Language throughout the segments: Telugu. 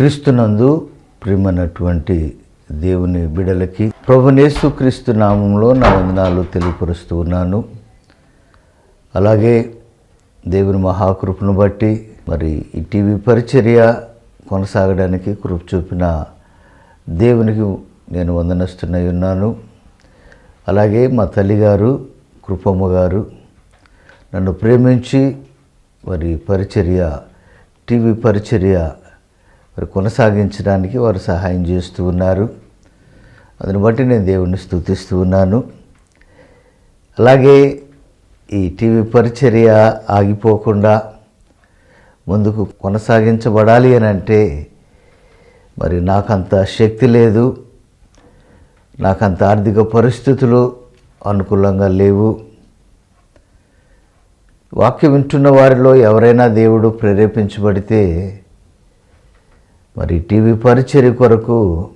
క్రీస్తునందు ప్రియమైనటువంటి దేవుని బిడలకి ప్రభునేసు క్రీస్తు నామంలో నా వందనాలు తెలియపరుస్తూ ఉన్నాను. అలాగే దేవుని మహాకృపను బట్టి మరి ఈ టీవీ పరిచర్య కొనసాగడానికి కృప చూపిన దేవునికి నేను వందనస్తున్నై ఉన్నాను. అలాగే మా తల్లిగారు కృపమ్మ గారు నన్ను ప్రేమించి మరి పరిచర్య టీవీ పరిచర్య మరి కొనసాగించడానికి వారు సహాయం చేస్తూ ఉన్నారు. అందుని బట్టి నేను దేవుణ్ణి స్తుతిస్తూ ఉన్నాను. అలాగే ఈ టీవీ పరిచర్య ఆగిపోకుండా ముందుకు కొనసాగించబడాలి అని అంటే మరి నాకంత శక్తి లేదు నాకంత ఆర్థిక పరిస్థితులు అనుకూలంగా లేవు. వాక్యం వింటున్న వారిలో ఎవరైనా దేవుడు ప్రేరేపించబడితే మరి టీవీ పరిచర్య కొరకు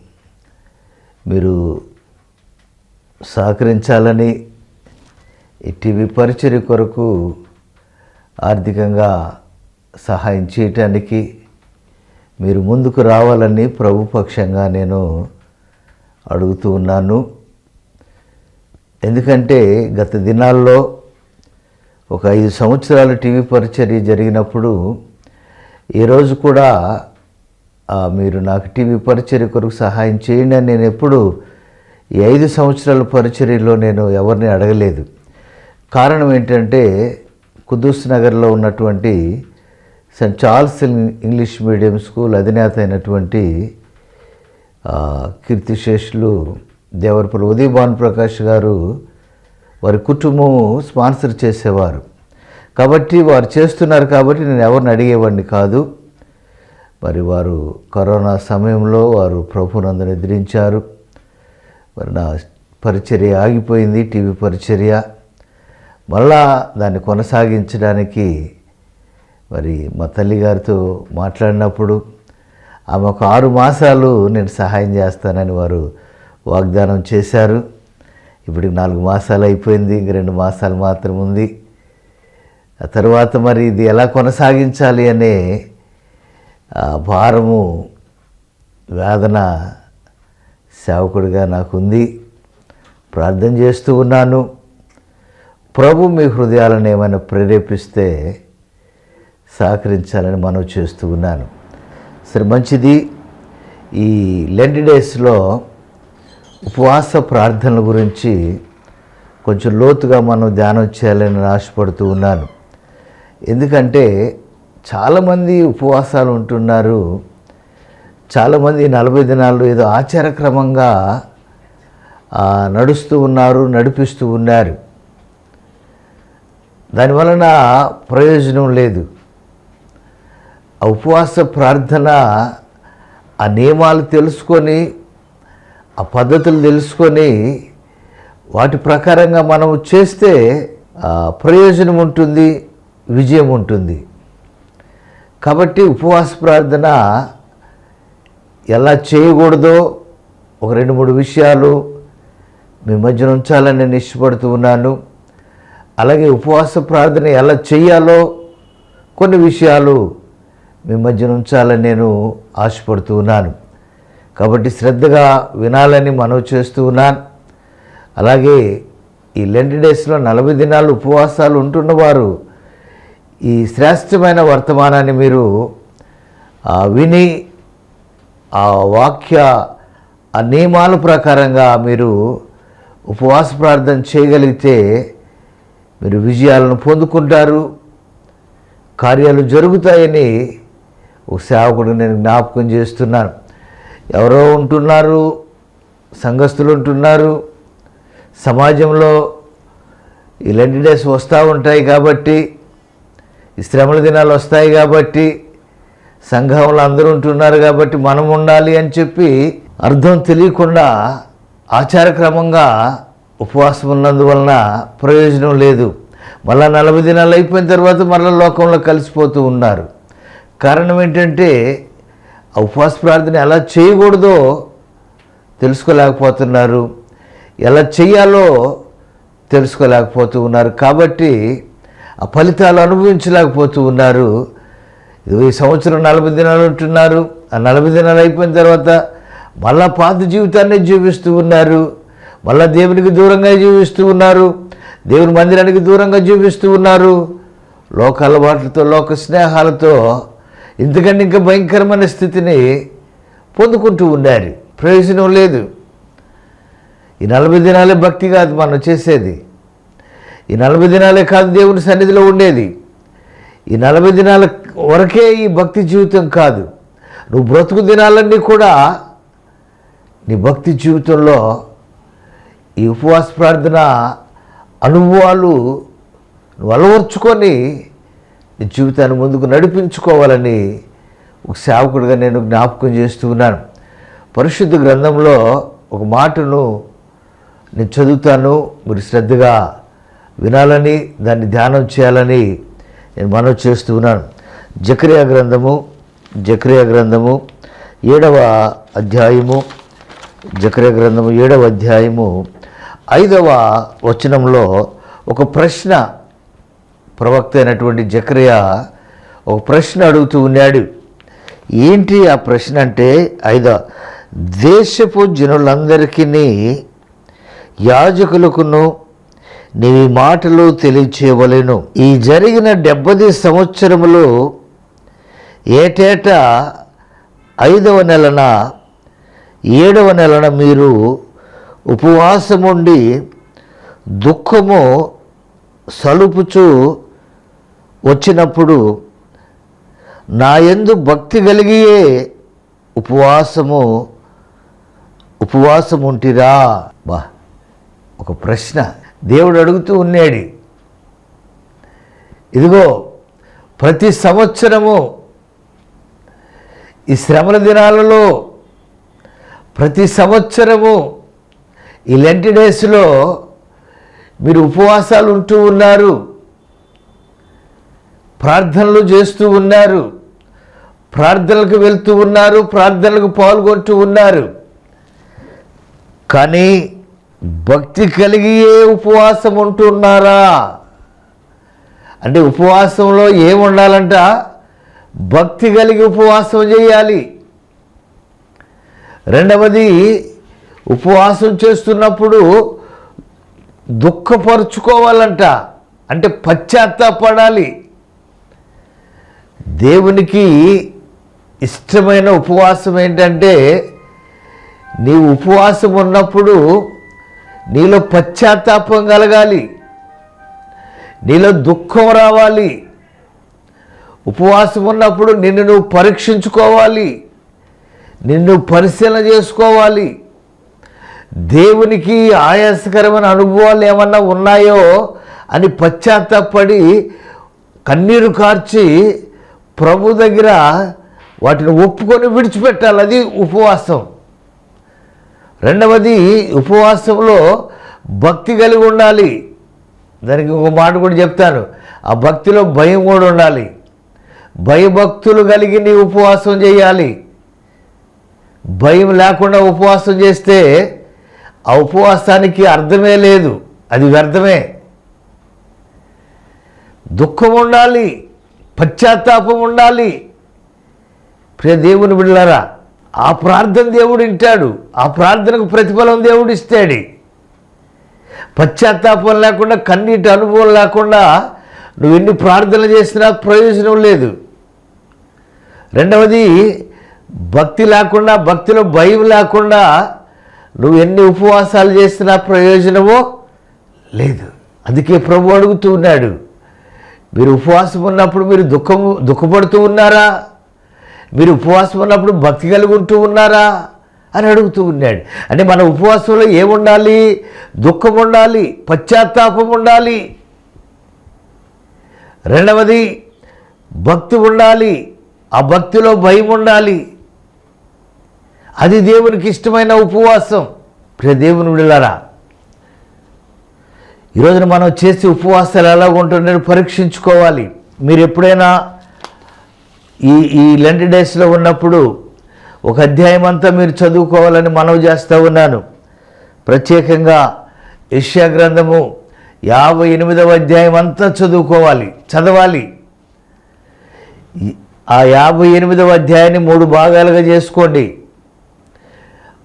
మీరు సహకరించాలని ఈ టీవీ పరిచర్య కొరకు ఆర్థికంగా సహాయం చేయటానికి మీరు ముందుకు రావాలని ప్రభుపక్షంగా నేను అడుగుతూ ఉన్నాను. ఎందుకంటే గత దినాల్లో ఒక ఐదు సంవత్సరాలు టీవీ పరిచర్య జరిగినప్పుడు ఈరోజు కూడా మీరు నాకు టీవీ పరిచర్య కొరకు సహాయం చేయండి అని నేను ఎప్పుడు ఈ ఐదు సంవత్సరాల పరిచర్యలో నేను ఎవరిని అడగలేదు. కారణం ఏంటంటే కుదూస్ నగర్లో ఉన్నటువంటి Saint Charles English medium school అధినేత అయినటువంటి కీర్తిశేషులు దేవరపల్లి ఉదయ్ భాను ప్రకాష్ గారు వారి కుటుంబం స్పాన్సర్ చేసేవారు. కాబట్టి వారు చేస్తున్నారు కాబట్టి నేను ఎవరిని అడిగేవాడిని కాదు. మరి వారు కరోనా సమయంలో వారు ప్రభునందు నిద్రించారు మరి నా పరిచర్య ఆగిపోయింది టీవీ పరిచర్య. మళ్ళా దాన్ని కొనసాగించడానికి మరి మా తల్లి గారితో మాట్లాడినప్పుడు ఆమె ఒక ఆరు మాసాలు నేను సహాయం చేస్తానని వారు వాగ్దానం చేశారు. ఇప్పుడు నాలుగు మాసాలు అయిపోయింది ఇంక రెండు మాసాలు మాత్రం ఉంది. ఆ తర్వాత మరి ఇది ఎలా కొనసాగించాలి అనే భారము వేదన సేవకుడిగా నాకుంది. ప్రార్థన చేస్తూ ఉన్నాను. ప్రభు మీ హృదయాలను ఏమైనా ప్రేరేపిస్తే సహకరించాలని మనం చేస్తూ ఉన్నాను. సరే మంచిది. ఈ లెండ్ డేస్లో ఉపవాస ప్రార్థనల గురించి కొంచెం లోతుగా మనం ధ్యానం చేయాలని ఆశపడుతూ ఉన్నాను. ఎందుకంటే చాలామంది ఉపవాసాలు ఉంటున్నారు. చాలామంది నలభై దినాలు ఏదో ఆచారక్రమంగా నడుస్తూ ఉన్నారు నడిపిస్తూ ఉన్నారు. దానివలన ప్రయోజనం లేదు. ఆ ఉపవాస ప్రార్థన ఆ నియమాలు తెలుసుకొని ఆ పద్ధతులు తెలుసుకొని వాటి ప్రకారంగా మనం చేస్తే ప్రయోజనం ఉంటుంది విజయం ఉంటుంది. కాబట్టి ఉపవాస ప్రార్థన ఎలా చేయకూడదో ఒక రెండు మూడు విషయాలు మీ మధ్యన ఉంచాలని నేను ఇష్టపడుతూ ఉన్నాను. అలాగే ఉపవాస ప్రార్థన ఎలా చేయాలో కొన్ని విషయాలు మీ మధ్యన ఉంచాలని నేను ఆశపడుతూ ఉన్నాను. కాబట్టి శ్రద్ధగా వినాలని మనవి చేస్తూ ఉన్నాను. అలాగే ఈ లెండ్ డేస్లో నలభై దినాలు ఉపవాసాలు ఉంటున్నవారు ఈ శ్రేష్టమైన వర్తమానాన్ని మీరు ఆ, విని ఆ వాక్య ఆ నియమాల ప్రకారంగా మీరు ఉపవాస ప్రార్థన చేయగలిగితే మీరు విజయాలను పొందుకుంటారు కార్యాలు జరుగుతాయని ఒక సేవకుడు నేను జ్ఞాపకం చేస్తున్నాను. ఎవరో ఉంటున్నారు సంఘస్థులు ఉంటున్నారు సమాజంలో ఇలాంటి డేస్ వస్తూ ఉంటాయి కాబట్టి ఈ శ్రమల దినాలు వస్తాయి కాబట్టి సంఘంలో అందరూ ఉంటున్నారు కాబట్టి మనం ఉండాలి అని చెప్పి అర్థం తెలియకుండా ఆచారక్రమంగా ఉపవాసం ఉన్నందువలన ప్రయోజనం లేదు. మళ్ళా నలభై దినాలు అయిపోయిన తర్వాత మళ్ళీ లోకంలో కలిసిపోతూ ఉన్నారు. కారణం ఏంటంటే ఆ ఉపవాస ప్రార్థన ఎలా చేయకూడదో తెలుసుకోలేకపోతున్నారు. ఎలా చేయాలో తెలుసుకోలేకపోతూ ఉన్నారు. కాబట్టి ఆ ఫలితాలు అనుభవించలేకపోతూ ఉన్నారు. ఇరవై ఈ సంవత్సరం నలభై దినాలు ఉంటున్నారు ఆ నలభై దినాలు అయిపోయిన తర్వాత మళ్ళా పాత జీవితాన్ని జీవిస్తూ ఉన్నారు. మళ్ళా దేవునికి దూరంగా జీవిస్తూ ఉన్నారు. దేవుని మందిరానికి దూరంగా జీవిస్తూ ఉన్నారు. లోక అలవాట్లతో లోక స్నేహాలతో ఎందుకంటే ఇంకా భయంకరమైన స్థితిని పొందుకుంటూ ఉన్నారు ప్రయోజనం లేదు. ఈ నలభై దినాలే భక్తి కాదు మనం చేసేది. ఈ నలభై దినాలే కాదు దేవుని సన్నిధిలో ఉండేది. ఈ నలభై దినాల వరకే ఈ భక్తి జీవితం కాదు. నువ్వు బ్రతుకు దినాలన్నీ కూడా నీ భక్తి జీవితంలో ఈ ఉపవాస ప్రార్థన అనుభవాలు నువ్వు అలవర్చుకొని నీ జీవితాన్ని ముందుకు నడిపించుకోవాలని ఒక సేవకుడిగా నేను జ్ఞాపకం చేస్తూ ఉన్నాను. పరిశుద్ధ గ్రంథంలో ఒక మాటను నేను చదువుతాను. మీరు శ్రద్ధగా వినాలని దాన్ని ధ్యానం చేయాలని నేను మనవి చేస్తూ ఉన్నాను. జక్రియా గ్రంథము జక్రియా గ్రంథము ఏడవ అధ్యాయము జక్రియా గ్రంథము ఏడవ అధ్యాయము ఐదవ వచనంలో ఒక ప్రశ్న ప్రవక్త అయినటువంటి జక్రియా ఒక ప్రశ్న అడుగుతూ ఉన్నాడు. ఏంటి ఆ ప్రశ్న అంటే ఐదో దేశపు జనులందరికీ యాజకులకును నీవి మాటలు తెలియచేయవలెను. ఈ జరిగిన డెబ్బది సంవత్సరములు ఏటేటా ఐదవ నెలన ఏడవ నెలన మీరు ఉపవాసముండి దుఃఖము సలుపుచూ వచ్చినప్పుడు నా ఎందు భక్తి కలిగియే ఉపవాసము ఉపవాసం ఉంటిరా బా ఒక ప్రశ్న. దేవుడు అడుగుతూ ఉన్నాడు. ఇదిగో ప్రతి సంవత్సరము ఈ శ్రమల దినాలలో ప్రతి సంవత్సరము ఈ లెంటి డేస్లో మీరు ఉపవాసాలు ఉంటూ ఉన్నారు. ప్రార్థనలు చేస్తూ ఉన్నారు. ప్రార్థనలకు వెళ్తూ ఉన్నారు. ప్రార్థనలకు పాల్గొంటూ ఉన్నారు. కానీ భక్తి కలిగియే ఉపవాసం ఉంటున్నారా? అంటే ఉపవాసంలో ఏం ఉండాలంట? భక్తి కలిగి ఉపవాసం చేయాలి. రెండవది ఉపవాసం చేస్తున్నప్పుడు దుఃఖపరుచుకోవాలంట. అంటే పశ్చాత్తాపడాలి. దేవునికి ఇష్టమైన ఉపవాసం ఏంటంటే నీవు ఉపవాసం ఉన్నప్పుడు నీలో పశ్చాత్తాపం కలగాలి. నీలో దుఃఖం రావాలి. ఉపవాసం ఉన్నప్పుడు నిన్ను నువ్వు పరీక్షించుకోవాలి. నిన్ను పరిశీలన చేసుకోవాలి. దేవునికి ఆయాసకరమైన అనుభవాలు ఏమన్నా ఉన్నాయో అని పశ్చాత్తాపడి కన్నీరు కార్చి ప్రభు దగ్గర వాటిని ఒప్పుకొని విడిచిపెట్టాలి. అది ఉపవాసం. రెండవది ఉపవాసంలో భక్తి కలిగి ఉండాలి. దానికి ఒక మాట కూడా చెప్తాను. ఆ భక్తిలో భయం కూడా ఉండాలి. భయభక్తులు కలిగి నీ ఉపవాసం చేయాలి. భయం లేకుండా ఉపవాసం చేస్తే ఆ ఉపవాసానికి అర్థమే లేదు. అది వ్యర్థమే. దుఃఖం ఉండాలి. పశ్చాత్తాపం ఉండాలి. ప్రియ దేవుని బిడ్డలారా ఆ ప్రార్థన దేవుడు వింటాడు. ఆ ప్రార్థనకు ప్రతిఫలం దేవుడు ఇస్తాడు. పశ్చాత్తాపం లేకుండా కన్నీటి అనుభవం లేకుండా నువ్వు ఎన్ని ప్రార్థనలు చేసినా ప్రయోజనం లేదు. రెండవది భక్తి లేకుండా భక్తిలో భయం లేకుండా నువ్వు ఎన్ని ఉపవాసాలు చేసినా ప్రయోజనమో లేదు. అందుకే ప్రభు అడుగుతూ ఉన్నాడు. మీరు ఉపవాసం ఉన్నప్పుడు మీరు దుఃఖము దుఃఖపడుతూ ఉన్నారా? మీరు ఉపవాసం ఉన్నప్పుడు భక్తి కలిగి ఉంటూ ఉన్నారా? అని అడుగుతూ ఉన్నాడు. అంటే మన ఉపవాసంలో ఏముండాలి దుఃఖం ఉండాలి పశ్చాత్తాపం ఉండాలి. రెండవది భక్తి ఉండాలి ఆ భక్తిలో భయం ఉండాలి. అది దేవునికి ఇష్టమైన ఉపవాసం. ప్రియ దేవుని విడలరా ఈరోజున మనం చేసే ఉపవాసాలు ఎలా ఉంటుందని పరీక్షించుకోవాలి. మీరు ఎప్పుడైనా ఈ ఈ లెంట్ డేస్లో ఉన్నప్పుడు ఒక అధ్యాయం అంతా మీరు చదువుకోవాలని మనవి చేస్తూ ఉన్నాను. ప్రత్యేకంగా యష్యా గ్రంథము యాభై ఎనిమిదవ అధ్యాయం అంతా చదువుకోవాలి చదవాలి. ఆ యాభై ఎనిమిదవ అధ్యాయాన్ని మూడు భాగాలుగా చేసుకోండి.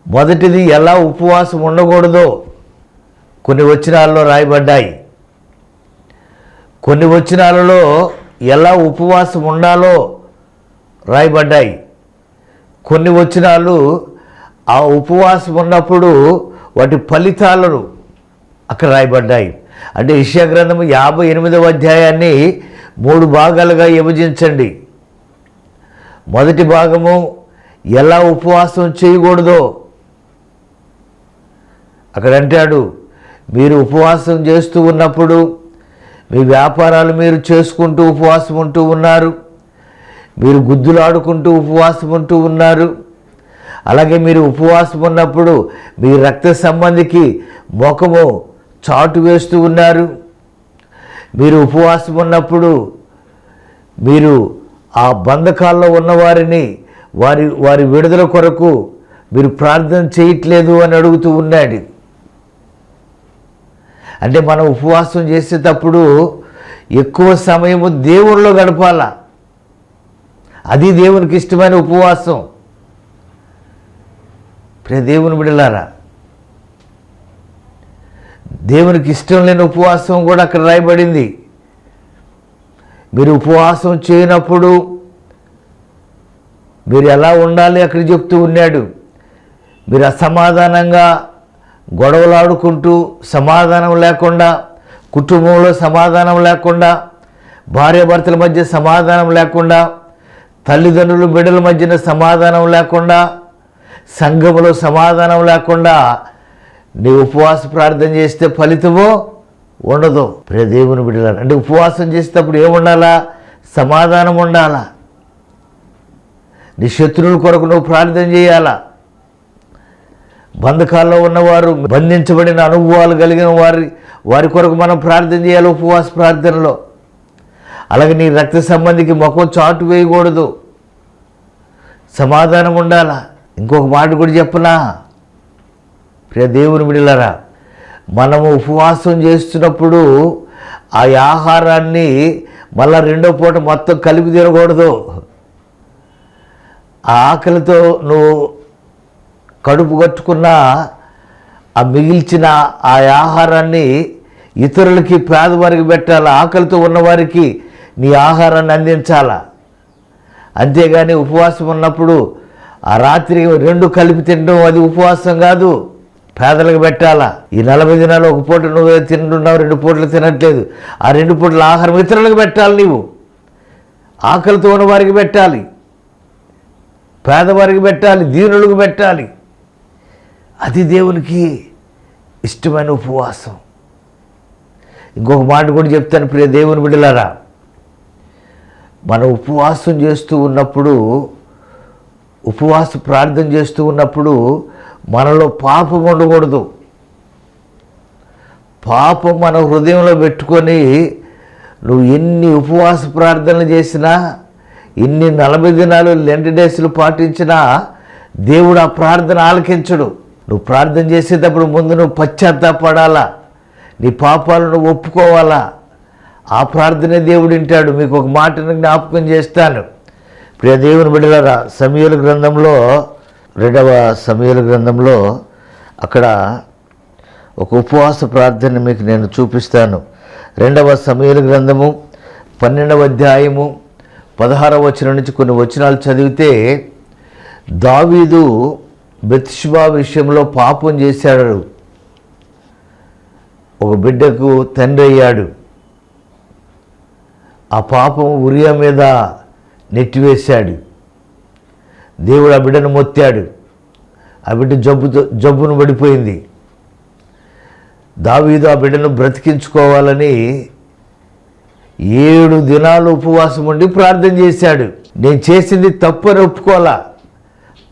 మొదటిది ఎలా ఉపవాసం ఉండకూడదో కొన్ని వచనాల్లో రాయబడ్డాయి. కొన్ని వచనాలలో ఎలా ఉపవాసం ఉండాలో రాయబడ్డాయి. కొన్ని వచనాలు ఆ ఉపవాసం ఉన్నప్పుడు వాటి ఫలితాలను అక్కడ రాయబడ్డాయి. అంటే ఇషియా గ్రంథం యాభై ఎనిమిదవ అధ్యాయాన్ని మూడు భాగాలుగా విభజించండి. మొదటి భాగము ఎలా ఉపవాసం చేయకూడదో. అక్కడ అంటాడు మీరు ఉపవాసం చేస్తూ ఉన్నప్పుడు మీ వ్యాపారాలు మీరు చేసుకుంటూ ఉపవాసం ఉంటూ ఉన్నారు. మీరు గుద్దులాడుకుంటూ ఉపవాసం ఉంటూ ఉన్నారు. అలాగే మీరు ఉపవాసం ఉన్నప్పుడు మీ రక్త సంబంధికి ముఖము చాటు వేస్తూ ఉన్నారు. మీరు ఉపవాసం ఉన్నప్పుడు మీరు ఆ బంధకాల్లో ఉన్నవారిని వారి వారి విడుదల కొరకు మీరు ప్రార్థన చేయట్లేదు అని అడుగుతూ ఉన్నాడు. అంటే మనం ఉపవాసం చేసేటప్పుడు ఎక్కువ సమయము దేవుళ్ళలో గడపాల? అది దేవునికి ఇష్టమైన ఉపవాసం. ప్రే దేవుని బిడలారా దేవునికి ఇష్టం లేని ఉపవాసం కూడా అక్కడ రాయబడింది. మీరు ఉపవాసం చేయనప్పుడు మీరు ఎలా ఉండాలి అక్కడ చెప్తూ ఉన్నాడు. మీరు అసమాధానంగా గొడవలాడుకుంటూ సమాధానం లేకుండా కుటుంబంలో సమాధానం లేకుండా భార్యాభర్తల మధ్య సమాధానం లేకుండా తల్లిదండ్రులు బిడ్డల మధ్యన సమాధానం లేకుండా సంఘములో సమాధానం లేకుండా నీ ఉపవాస ప్రార్థన చేస్తే ఫలితమో ఉండదు. దేవుని బిడ్డల అంటే ఉపవాసం చేసేటప్పుడు ఏముండాలా? సమాధానం ఉండాలా? నీ శత్రువుల కొరకు నువ్వు ప్రార్థన చేయాలా? బంధకాల్లో ఉన్నవారు బంధించబడిన అనుభవాలు కలిగిన వారి వారి కొరకు మనం ప్రార్థన చేయాలి ఉపవాస ప్రార్థనలో? అలాగే నీ రక్త సంబంధికి ముఖం చాటు వేయకూడదు. సమాధానం ఉండాలా? ఇంకొక మాట కూడా చెప్పనా? ప్రియ దేవుని బిడ్డలారా మనము ఉపవాసం చేస్తున్నప్పుడు ఆ ఆహారాన్ని మళ్ళా రెండో పూట మొత్తం కలిపి తినకూడదు. ఆ ఆకలితో నువ్వు కడుపు కట్టుకున్న ఆ మిగిల్చిన ఆ ఆహారాన్ని ఇతరులకి పేదవారికి పెట్టాలి? ఆకలితో ఉన్నవారికి నీ ఆహారాన్ని అందించాలా? అంతేగాని ఉపవాసం ఉన్నప్పుడు ఆ రాత్రి రెండు కలిపి తినడం అది ఉపవాసం కాదు. పేదలకు పెట్టాలా? ఈ నలభై దినాలు ఒక పూట నువ్వు తింటున్నావు రెండు పూటలు తినట్లేదు. ఆ రెండు పూటల ఆహారం ఇతరులకు పెట్టాలి నీవు. ఆకలితో ఉన్న వారికి పెట్టాలి. పేదవారికి పెట్టాలి దీనులకు పెట్టాలి. అది దేవునికి ఇష్టమైన ఉపవాసం. ఇంకొక మాట కూడా చెప్తాను ప్రియ దేవుని బిడ్డలారా. మనం ఉపవాసం చేస్తూ ఉన్నప్పుడు ఉపవాస ప్రార్థన చేస్తూ ఉన్నప్పుడు మనలో పాపం ఉండకూడదు. పాపం మన హృదయంలో పెట్టుకొని నువ్వు ఎన్ని ఉపవాస ప్రార్థనలు చేసినా ఎన్ని నలభై దినాలు లెంట్ డేస్లు పాటించినా దేవుడు ఆ ప్రార్థన ఆలకించడు. నువ్వు ప్రార్థన చేసేటప్పుడు ముందు నువ్వు పశ్చాత్తాపడాలా? నీ పాపాలను నువ్వు ఒప్పుకోవాలా? ఆ ప్రార్థనే దేవుడు వింటాడు. మీకు ఒక మాటను జ్ఞాపకం చేస్తాను. ప్రియ దేవుని బిడ్డలారా సమీయుల గ్రంథంలో రెండవ సమీయుల గ్రంథంలో అక్కడ ఒక ఉపవాస ప్రార్థన మీకు నేను చూపిస్తాను. రెండవ సమీయుల గ్రంథము పన్నెండవ అధ్యాయము పదహారవ వచనం నుంచి కొన్ని వచనాలు చదివితే దావీదు బెత్షిబా విషయంలో పాపం చేశాడు. ఒక బిడ్డకు తండ్రి అయ్యాడు. ఆ పాపం ఉరియా మీద నెట్టివేశాడు. దేవుడు ఆ బిడ్డను మొత్తాడు. ఆ బిడ్డ జబ్బుతో జబ్బును పడిపోయింది. దావీదు ఆ బిడ్డను బ్రతికించుకోవాలని ఏడు దినాలు ఉపవాసం ఉండి ప్రార్థన చేశాడు. నేను చేసింది తప్పని ఒప్పుకోవాలా?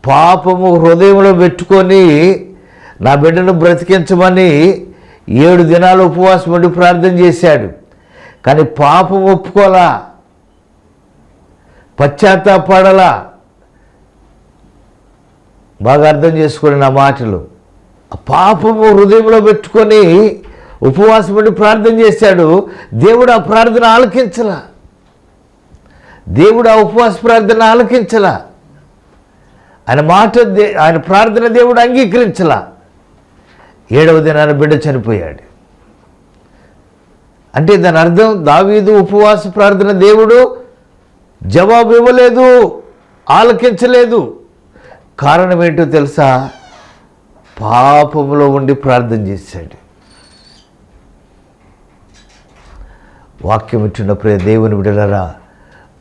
పాపము హృదయంలో పెట్టుకొని నా బిడ్డను బ్రతికించమని ఏడు దినాలు ఉపవాసం ఉండి ప్రార్థన చేశాడు. కానీ పాపం ఒప్పుకోలా. పశ్చాత్తాపడలా బాగా అర్థం చేసుకోండి నా మాటలు. పాపము హృదయంలో పెట్టుకొని ఉపవాసం ఉండి ప్రార్థన చేశాడు. దేవుడు ఆ ప్రార్థన ఆలకించలా. దేవుడు ఆ ఉపవాస ప్రార్థన ఆలకించలా. ఆయన మాట ఆయన ప్రార్థన దేవుడు అంగీకరించలా. ఏడవ దినాన బిడ్డ చనిపోయాడు. అంటే దాని అర్థం దావీదు ఉపవాస ప్రార్థన దేవుడు జవాబు ఇవ్వలేదు ఆలకించలేదు. కారణం ఏంటో తెలుసా? పాపంలో ఉండి ప్రార్థన చేశాడు. వాక్యం ఇచ్చిన ప్రియ దేవుని విడలరా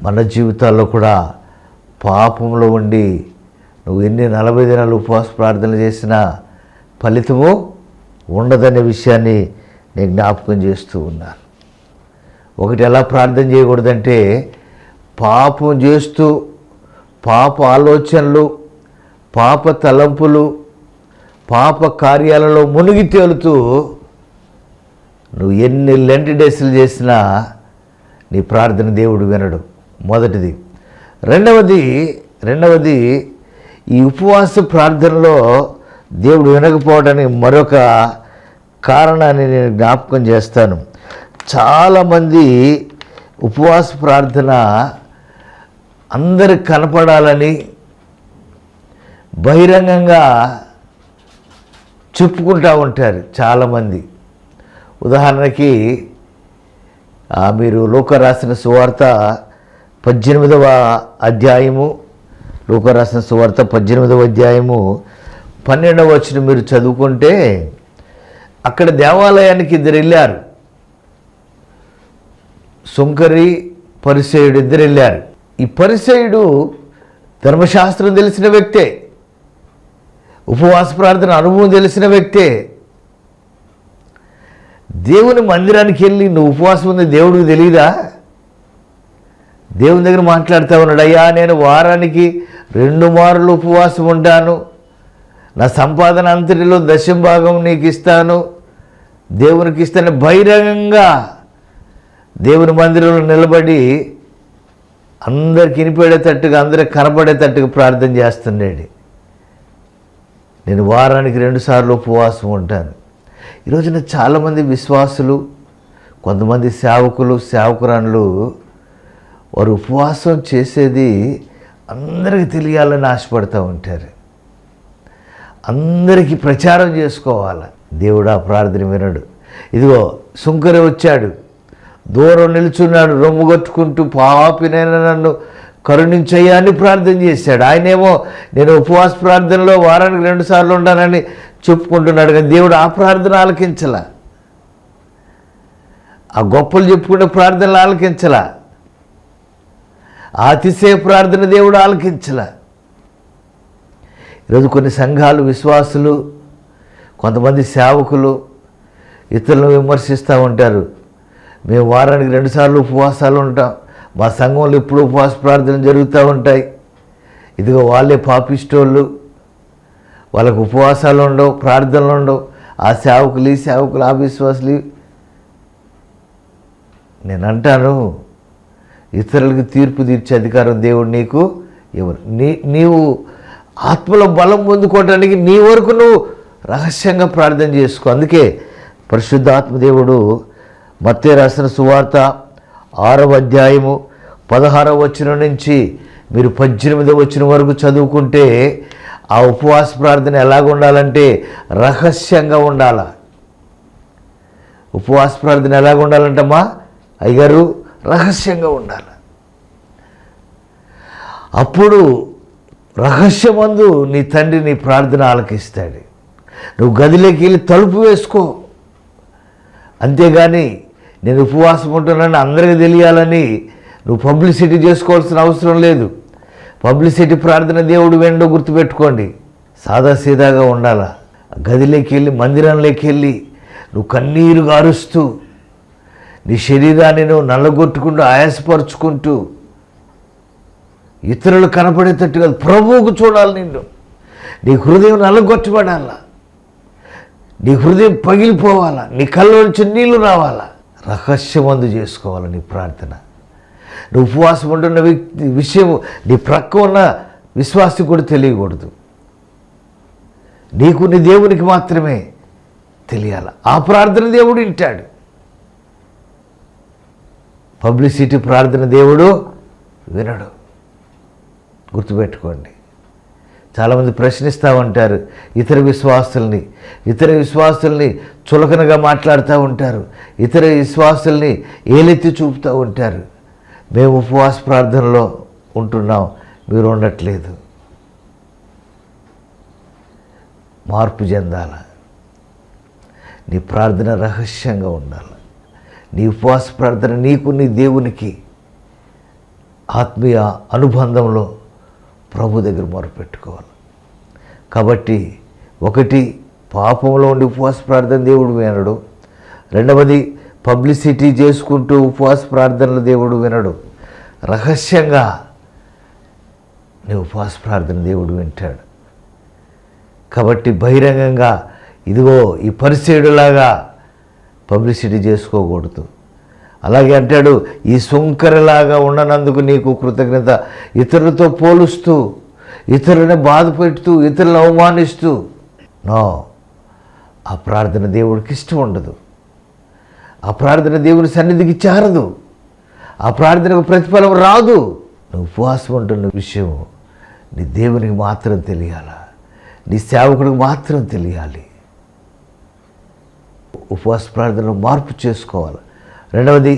మన జీవితాల్లో కూడా పాపంలో ఉండి నువ్వు ఎన్ని నలభై దినాలు ఉపవాస ప్రార్థన చేసినా ఫలితము ఉండదనే విషయాన్ని నేను జ్ఞాపకం చేస్తూ ఉన్నాను. ఒకటి ఎలా ప్రార్థన చేయకూడదంటే పాపం చేస్తూ పాప ఆలోచనలు పాప తలంపులు పాప కార్యాలలో మునిగి తేలుతూ నువ్వు ఎన్ని లెంటి డేస్లు చేసినా నీ ప్రార్థన దేవుడు వినడు. మొదటిది. రెండవది రెండవది ఈ ఉపవాస ప్రార్థనలో దేవుడు వినకపోవడానికి మరొక కారణాన్ని నేను జ్ఞాపకం చేస్తాను. చాలామంది ఉపవాస ప్రార్థన అందరికి కనపడాలని బహిరంగంగా చెప్పుకుంటూ ఉంటారు చాలామంది. ఉదాహరణకి మీరు లోక రాసిన సువార్త పద్దెనిమిదవ అధ్యాయము లోక రాసిన సువార్త పద్దెనిమిదవ అధ్యాయము పన్నెండవ వచ్చిన మీరు చదువుకుంటే అక్కడ దేవాలయానికి ఇద్దరు వెళ్ళారు. సుంకరి పరిసేయుడు ఇద్దరు వెళ్ళారు. ఈ పరిసేయుడు ధర్మశాస్త్రం తెలిసిన వ్యక్తే ఉపవాస ప్రార్థన అనుభవం తెలిసిన వ్యక్తే. దేవుని మందిరానికి వెళ్ళి నువ్వు ఉపవాసం ఉంది దేవుడికి తెలియదా దేవుని దగ్గర మాట్లాడుతూ ఉన్నాడు. అయ్యా నేను వారానికి రెండు మార్లు ఉపవాసం ఉంటాను. నా సంపాదన అంతటిలో దశం భాగం నీకు ఇస్తాను దేవునికి ఇస్తాను బహిరంగంగా దేవుని మందిరంలో నిలబడి అందరికి వినిపడేటట్టుగా అందరికి కనపడేటట్టుగా ప్రార్థన చేస్తున్నాడు నేను వారానికి రెండుసార్లు ఉపవాసం ఉంటాను. ఈ రోజున చాలామంది విశ్వాసులు కొంతమంది సేవకులు సేవకురాన్లు వారు ఉపవాసం చేసేది అందరికీ తెలియాలని ఆశపడుతూ ఉంటారు. అందరికీ ప్రచారం చేసుకోవాలి. దేవుడు ఆ ప్రార్థన వినడు. ఇదిగో సుంకరి వచ్చాడు. దూరం నిల్చున్నాడు రొమ్ముగొట్టుకుంటూ పాపినైనా నన్ను కరుణించయ్యా అని ప్రార్థన చేశాడు. ఆయనేమో నేను ఉపవాస ప్రార్థనలో వారానికి రెండుసార్లు ఉండానని చెప్పుకుంటున్నాడు కానీ దేవుడు ఆ ప్రార్థన ఆలకించలా. ఆ గొప్పలు చెప్పుకునే ప్రార్థనలు ఆలకించలా. అతిశయ ప్రార్థన దేవుడు ఆలకించలా. ఈరోజు కొన్ని సంఘాలు విశ్వాసులు కొంతమంది సేవకులు ఇతరులను విమర్శిస్తూ ఉంటారు. మేము వారానికి రెండుసార్లు ఉపవాసాలు ఉంటాం. మా సంఘంలో ఎప్పుడు ఉపవాస ప్రార్థనలు జరుగుతూ ఉంటాయి. ఇదిగో వాళ్ళే పాపిస్టోళ్ళు. వాళ్ళకు ఉపవాసాలు ఉండవు ప్రార్థనలు ఉండవు. ఆ సేవకులు ఈ సేవకులు ఆ విశ్వాసులు. నేను అంటాను ఇతరులకు తీర్పు తీర్చే అధికారం దేవుడు నీకు ఎవరు నీ నీవు ఆత్మలో బలం పొందుకోవడానికి నీ వరకు నువ్వు రహస్యంగా ప్రార్థన చేసుకో. అందుకే పరిశుద్ధాత్మదేవుడు మత్తే రాసిన సువార్త ఆరవ అధ్యాయము పదహారవ వచ్చిన నుంచి మీరు పద్దెనిమిదవ వచ్చిన వరకు చదువుకుంటే ఆ ఉపవాస ప్రార్థన ఎలాగ ఉండాలంటే రహస్యంగా ఉండాల. ఉపవాస ప్రార్థన ఎలాగ ఉండాలంటమ్మా? అయ్యగారు రహస్యంగా ఉండాలి. అప్పుడు రహస్యమందు నీ తండ్రి నీ ప్రార్థన ఆలకిస్తాడు. నువ్వు గదిలోకి వెళ్ళి తలుపు వేసుకో. అంతేగాని నేను ఉపవాసం ఉంటున్నాను అందరికీ తెలియాలని నువ్వు పబ్లిసిటీ చేసుకోవాల్సిన అవసరం లేదు. పబ్లిసిటీ ప్రార్థన దేవుడు వెండో గుర్తుపెట్టుకోండి. సాదాసీదాగా ఉండాలా? గదిలోకి వెళ్ళి మందిరంలోకి వెళ్ళి నువ్వు కన్నీరు గారుస్తూ నీ శరీరాన్ని నువ్వు నల్లగొట్టుకుంటూ ఆయాసపరుచుకుంటూ ఇతరులు కనపడేటట్టుగా ప్రభువుకు చూడాలి నిన్ను. నీ హృదయం నలగొట్టబడాలా? నీ హృదయం పగిలిపోవాలా? నీ కళ్ళలోంచి నీళ్ళు రావాలా? రహస్యమందు చేసుకోవాలి నీ ప్రార్థన? నువ్వు ఉపవాసం ఉంటున్న వ్యక్తి విషయం నీ ప్రక్క ఉన్న విశ్వాసి కూడా తెలియకూడదు. నీకు నీ దేవునికి మాత్రమే తెలియాలి? ఆ ప్రార్థన దేవుడు వింటాడు. పబ్లిసిటీ ప్రార్థన దేవుడు వినడు. గుర్తుపెట్టుకోండి. చాలామంది ప్రశ్నిస్తూ ఉంటారు ఇతర విశ్వాసుల్ని. ఇతర విశ్వాసుల్ని చులకనగా మాట్లాడుతూ ఉంటారు ఇతర విశ్వాసుల్ని ఏలెత్తి చూపుతూ ఉంటారు. మేము ఉపవాస ప్రార్థనలో ఉంటున్నాం మీరు ఉండట్లేదు. మార్పు చెందాల. నీ ప్రార్థన రహస్యంగా ఉండాలి. నీ ఉపవాస ప్రార్థన నీకు నీ దేవునికి ఆత్మీయ అనుబంధంలో ప్రభు దగ్గర మొరపెట్టుకోవాలి కాబట్టి ఒకటి పాపంలో ఉండి ఉపవాస ప్రార్థన దేవుడు వినడు. రెండవది పబ్లిసిటీ చేసుకుంటూ ఉపవాస ప్రార్థనలు దేవుడు వినడు. రహస్యంగా నీ ఉపవాస ప్రార్థన దేవుడు వింటాడు. కాబట్టి బహిరంగంగా ఇదిగో ఈ పరిసేడులాగా పబ్లిసిటీ చేసుకోకూడదు. అలాగే అంటాడు ఈ సుంకరలాగా ఉండనందుకు నీకు కృతజ్ఞత. ఇతరులతో పోలుస్తూ ఇతరులని బాధ పెడుతూ ఇతరులను అవమానిస్తూ. నో ఆ ప్రార్థన దేవుడికి ఇష్టం ఉండదు. ఆ ప్రార్థన దేవుని సన్నిధికి చేరదు. ఆ ప్రార్థనకు ప్రతిఫలం రాదు. నువ్వు ఉపవాసం ఉంటున్న విషయం నీ దేవునికి మాత్రం తెలియాల? నీ సేవకుడికి మాత్రం తెలియాలి. ఉపవాస ప్రార్థనలో మార్పు చేసుకోవాలి? రెండవది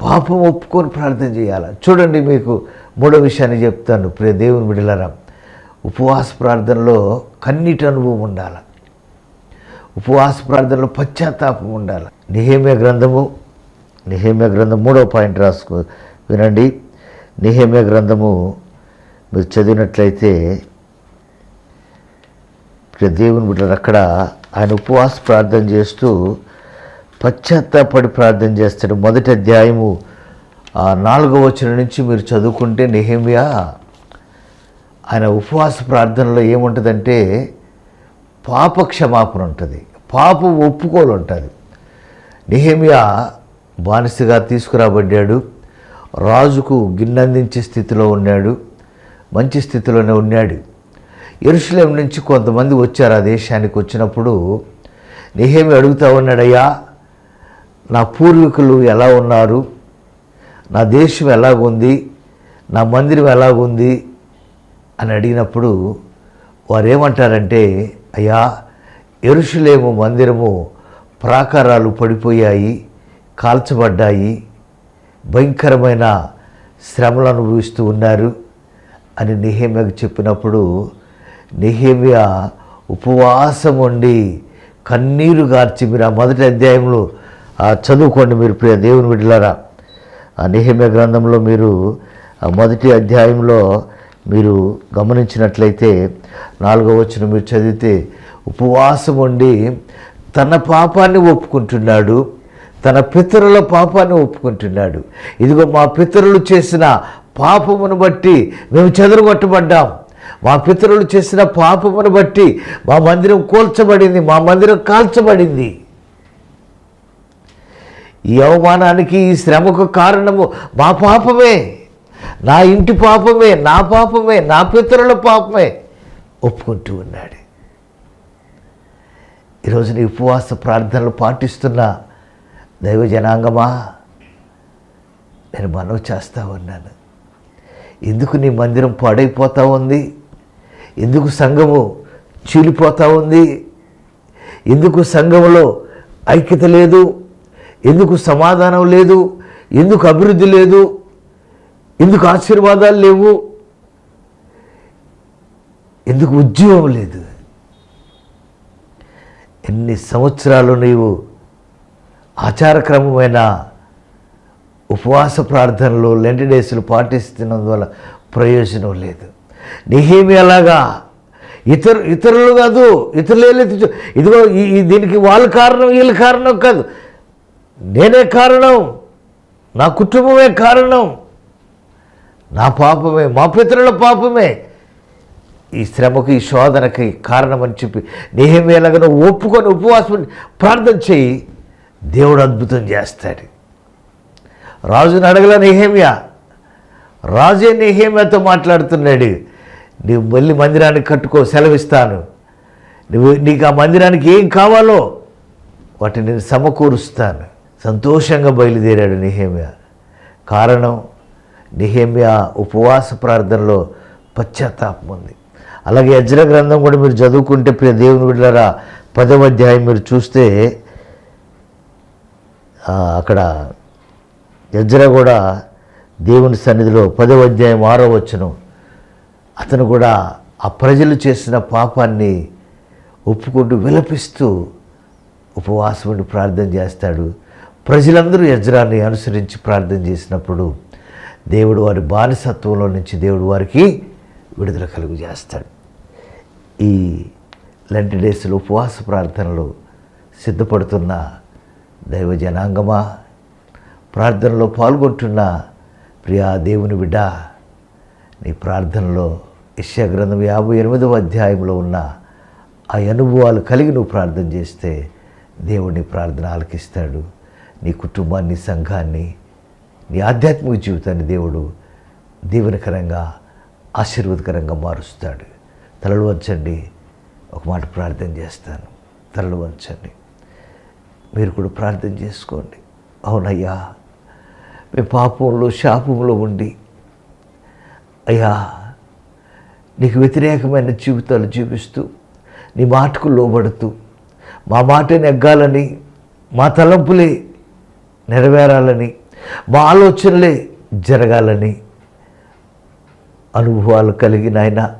పాపం ఒప్పుకొని ప్రార్థన చేయాలి? చూడండి మీకు మూడో విషయాన్ని చెప్తాను ప్రియ దేవుని బిడలరా ఉపవాస ప్రార్థనలో కన్నీటి అనుభవం ఉండాలి? ఉపవాస ప్రార్థనలో పశ్చాత్తాపం ఉండాలి? నిహేమ్య గ్రంథము నిహేమ్య గ్రంథం మూడో పాయింట్ రాసుకో వినండి. నిహేమ్య గ్రంథము మీరు చదివినట్లయితే దేవుని బిడ్డలు అక్కడ ఆయన ఉపవాస ప్రార్థన చేస్తూ పశ్చాత్తాపడి ప్రార్థన చేస్తాడు. మొదటి అధ్యాయము నాలుగో వచనం నుంచి మీరు చదువుకుంటే నెహేమియా ఆయన ఉపవాస ప్రార్థనలో ఏముంటుందంటే పాప క్షమాపణ ఉంటుంది. పాపం ఒప్పుకోలు ఉంటుంది నిహేమియా బానిసగా తీసుకురాబడ్డాడు. రాజుకు గిన్నందించే స్థితిలో ఉన్నాడు. మంచి స్థితిలోనే ఉన్నాడు. ఎరుసలేం నుంచి కొంతమంది వచ్చారు ఆ దేశానికి వచ్చినప్పుడు నెహేమి అడుగుతా ఉన్నాడయ్యా నా పూర్వీకులు ఎలా ఉన్నారు? నా దేశం ఎలాగుంది? నా మందిరం ఎలాగుంది? అని అడిగినప్పుడు వారు ఏమంటారంటే అయ్యా ఎరుషులేము మందిరము ప్రాకారాలు పడిపోయాయి కాల్చబడ్డాయి భయంకరమైన శ్రమలు అనుభవిస్తూ ఉన్నారు అని నిహేమియాకు చెప్పినప్పుడు నిహేమియా ఉపవాసం ఉండి కన్నీరు గార్చి మీరు ఆ మొదటి అధ్యాయంలో చదువుకోండి మీరు ప్రియ దేవుని బిడ్డలారా. ఆ నిహేమ్య గ్రంథంలో మీరు మొదటి అధ్యాయంలో మీరు గమనించినట్లయితే నాలుగో వచ్చిన మీరు చదివితే ఉపవాసం ఉండి తన పాపాన్ని ఒప్పుకుంటున్నాడు తన పితరుల పాపాన్ని ఒప్పుకుంటున్నాడు. ఇదిగో మా పితరులు చేసిన పాపమును బట్టి మేము చెదరగొట్టబడ్డాం. మా పితరులు చేసిన పాపమును బట్టి మా మందిరం కూల్చబడింది మా మందిరం కాల్చబడింది. ఈ అవమానానికి ఈ శ్రమకు కారణము మా పాపమే. నా ఇంటి పాపమే నా పాపమే నా పితరుల పాపమే ఒప్పుకుంటూ ఉన్నాడు. ఈరోజు నీ ఉపవాస ప్రార్థనలు పాటిస్తున్న. దైవ జనాంగమా నేను మనవి చేస్తూ ఉన్నాను. ఎందుకు నీ మందిరం పాడైపోతూ ఉంది? ఎందుకు సంఘము చీలిపోతూ ఉంది? ఎందుకు సంఘములో ఐక్యత లేదు? ఎందుకు సమాధానం లేదు? ఎందుకు అభివృద్ధి లేదు? ఎందుకు ఆశీర్వాదాలు లేవు? ఎందుకు ఉద్యోగం లేదు? ఎన్ని సంవత్సరాలు నీవు ఆచారక్రమమైన ఉపవాస ప్రార్థనలు లెంటి డేస్లు పాటిస్తున్నందువల్ల ప్రయోజనం లేదు. నీహేమి అలాగా? ఇతరు ఇతరులు కాదు ఇతరులు ఇదిగో ఈ ఈ- దీనికి వాళ్ళ కారణం వీళ్ళ కారణం కాదు. నేనే కారణం. నా కుటుంబమే కారణం. నా పాపమే మా పితరుల పాపమే. ఈ శ్రమకు ఈ శోధనకి కారణమని చెప్పి నేహమేలాగా ఒప్పుకొని ఉపవాసం ప్రార్థన చేయి. దేవుడు అద్భుతం చేస్తాడు. రాజుని అడగల నేహేమియా? రాజే నేహేమియాతో మాట్లాడుతున్నాడు. నీవు మళ్ళీ మందిరానికి కట్టుకో సెలవిస్తాను. నువ్వు నీకు ఆ మందిరానికి ఏం కావాలో వాటిని నేను సమకూరుస్తాను. సంతోషంగా బయలుదేరాడు నిహేమియా. కారణం నిహేమియా ఉపవాస ప్రార్థనలో పశ్చాత్తాపం ఉంది. అలాగే యజ్ర గ్రంథం కూడా మీరు చదువుకుంటే ప్రియ దేవుని బిడ్డలారా పదవ అధ్యాయం మీరు చూస్తే అక్కడ యజ్ర కూడా దేవుని సన్నిధిలో పదవ అధ్యాయం ఆరో వచ్చును అతను కూడా ఆ ప్రజలు చేసిన పాపాన్ని ఒప్పుకుంటూ విలపిస్తూ ఉపవాసం ఉండి ప్రార్థన చేస్తాడు. ప్రజలందరూ యజ్రాన్ని అనుసరించి ప్రార్థన చేసినప్పుడు దేవుడు వారి బానిసత్వంలో నుంచి దేవుడు వారికి విడుదల కలుగు చేస్తాడు. ఈ లంటి డేస్లో ఉపవాస ప్రార్థనలు సిద్ధపడుతున్న దైవ జనాంగమా ప్రార్థనలో పాల్గొంటున్న ప్రియా దేవుని బిడ్డ నీ ప్రార్థనలో గ్రంథం యాభై ఎనిమిదవ అధ్యాయంలో ఉన్న ఆ అనుభవాలు కలిగి నువ్వు ప్రార్థన చేస్తే దేవుడిని ప్రార్థన ఆలకిస్తాడు. నీ కుటుంబాన్ని సంఘాన్ని నీ ఆధ్యాత్మిక జీవితాన్ని దేవుడు దీవెనకరంగా ఆశీర్వాదకరంగా మారుస్తాడు. తలలు వంచండి. ఒక మాట ప్రార్థన చేస్తాను. తలలు వంచండి. మీరు కూడా ప్రార్థన చేసుకోండి. అవునయ్యా మీ పాపంలో శాపంలో ఉండి అయ్యా నీకు వ్యతిరేకమైన జీవితాలు జీవిస్తూ నీ మాటకు లోబడుతూ మా మాట నెగ్గాలని మా తలంపులే నెరవేరాలని మా ఆలోచనలే జరగాలని అనుభవాలు కలిగిన ఆయన.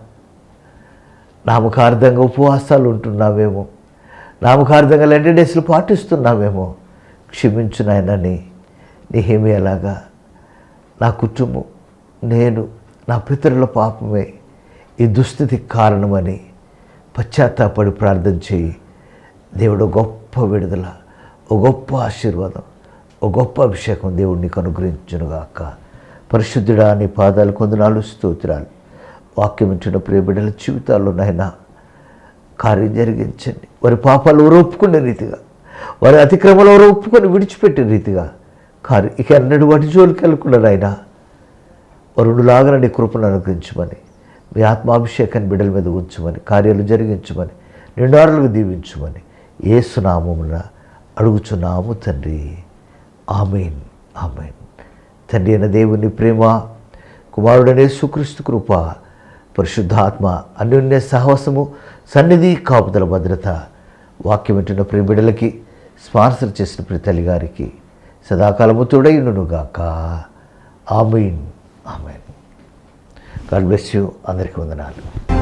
నామకార్థంగా ఉపవాసాలు ఉంటున్నావేమో నామకార్థంగా లెండి డేస్లు పాటిస్తున్నావేమో క్షమించునాయనని నాయనని ఎలాగా నా కుటుంబం నేను నా పితరుల పాపమే ఈ దుస్థితికి కారణమని పశ్చాత్తాపడి ప్రార్థన చేయి. దేవుడు గొప్ప విడుదల ఓ గొప్ప ఆశీర్వాదం. ఓ గొప్ప అభిషేకం దేవుడిని నీకు అనుగ్రహించునుగాక. పరిశుద్ధుడా నీ పాదాలు కొందనాలు స్తోత్రాలు. వాక్యం ఇచ్చిన ప్రియబిడ్డల జీవితాల్లో నాయన కార్యం జరిగించండి. వారి పాపాలు ఎవరు ఒప్పుకునే రీతిగా వారి అతిక్రమలు ఎవరు ఒప్పుకొని విడిచిపెట్టే రీతిగా కారు ఇక అన్నడు వాటి జోలికి వెళ్ళకుండా నాయన వరుడులాగా నీ కృపను అనుగ్రహించమని మీ ఆత్మాభిషేకాన్ని బిడ్డల మీద ఉంచమని కార్యాలు జరిగించమని నిండారులకు దీవించమని ఏసునామమున అడుగుచున్నాము తండ్రి. Amen amen. తండ్రి అయిన దేవుని ప్రేమ కుమారుడనే సుక్రీస్తు కృప పరిశుద్ధాత్మ అన్యోన్య సాహసము సన్నిధి కాపుదల భద్రత వాక్యం వింటున్న ప్రియబిడలకి స్పాన్సర్ చేసిన ప్రతి తల్లి గారికి సదాకాలము తోడైననుగాక amen amen. God bless you. అందరికీ వందనాలు.